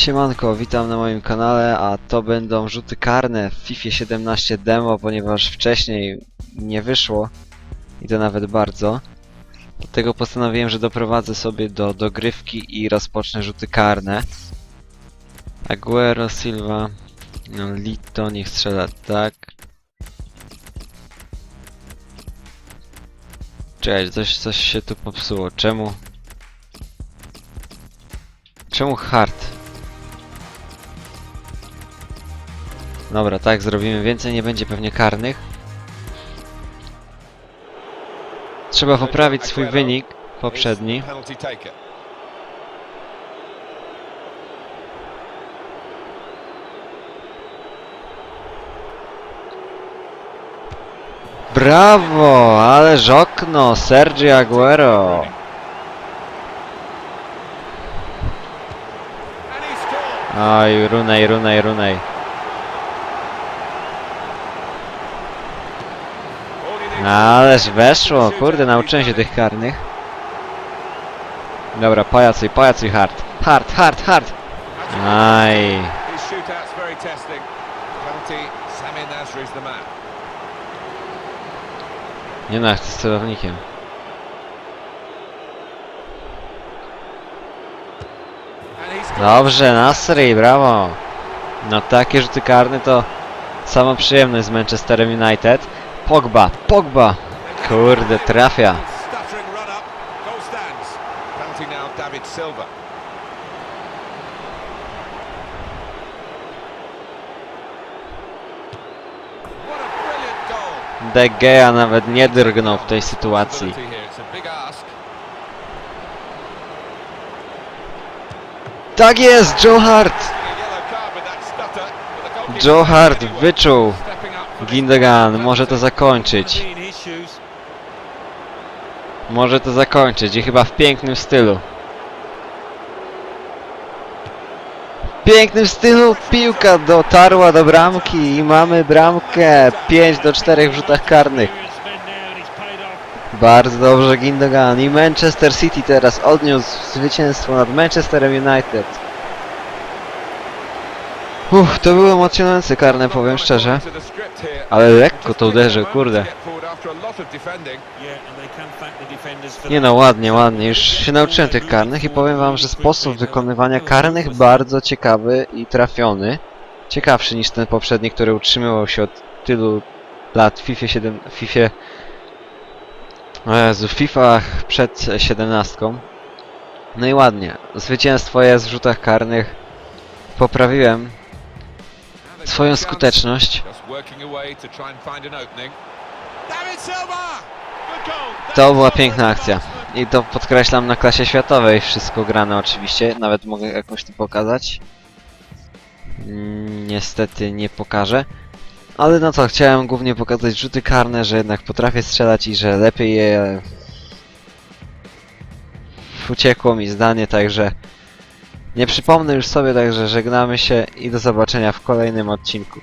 Siemanko, witam na moim kanale, a to będą rzuty karne w FIFA 17 demo, ponieważ wcześniej nie wyszło i to nawet bardzo. Dlatego postanowiłem, że doprowadzę sobie do dogrywki i rozpocznę rzuty karne. Aguero, Silva, Lito, niech strzela tak. Czekaj, coś, coś się tu popsuło. Czemu? Czemu hard? Dobra, tak zrobimy. Więcej nie będzie pewnie karnych. Trzeba poprawić swój wynik poprzedni. Brawo! Ależ okno! Sergio Aguero! Oj, Runej, Runej, Runej. Ależ weszło! Kurde, nauczyłem się tych karnych. Dobra, pajacuj, pajacuj hard. Hard, hard, hard! Aj. Nie no, z celownikiem. Dobrze, Nasri, brawo! No takie rzuty karne to sama przyjemność z Manchesterem United. Pogba, Pogba! Kurde, trafia. De Gea nawet nie drgnął w tej sytuacji. Tak jest, Joe Hart! Joe Hart wyczuł Gindogan, może to zakończyć. Może to zakończyć i chyba w pięknym stylu. W pięknym stylu piłka dotarła do bramki i mamy bramkę 5 do 4 w rzutach karnych. Bardzo dobrze Gindogan i Manchester City teraz odniósł zwycięstwo nad Manchesterem United. Uff, to było emocjonujące karne, powiem szczerze. Ale lekko to uderzył, kurde. Nie no, ładnie, ładnie. Już się nauczyłem tych karnych i powiem wam, że sposób wykonywania karnych bardzo ciekawy i trafiony. Ciekawszy niż ten poprzedni, który utrzymywał się od tylu lat w FIFA 7... FIFA... O Jezu, w FIFA przed 17. No i ładnie. Zwycięstwo jest w rzutach karnych. Poprawiłem swoją skuteczność. To była piękna akcja. I to podkreślam na klasie światowej. Wszystko grane oczywiście. Nawet mogę jakoś tu pokazać. Mm, Niestety nie pokażę. Ale no co, chciałem głównie pokazać rzuty karne, że jednak potrafię strzelać i że lepiej je... Uciekło mi zdanie, także... Nie przypomnę już sobie, także żegnamy się i do zobaczenia w kolejnym odcinku.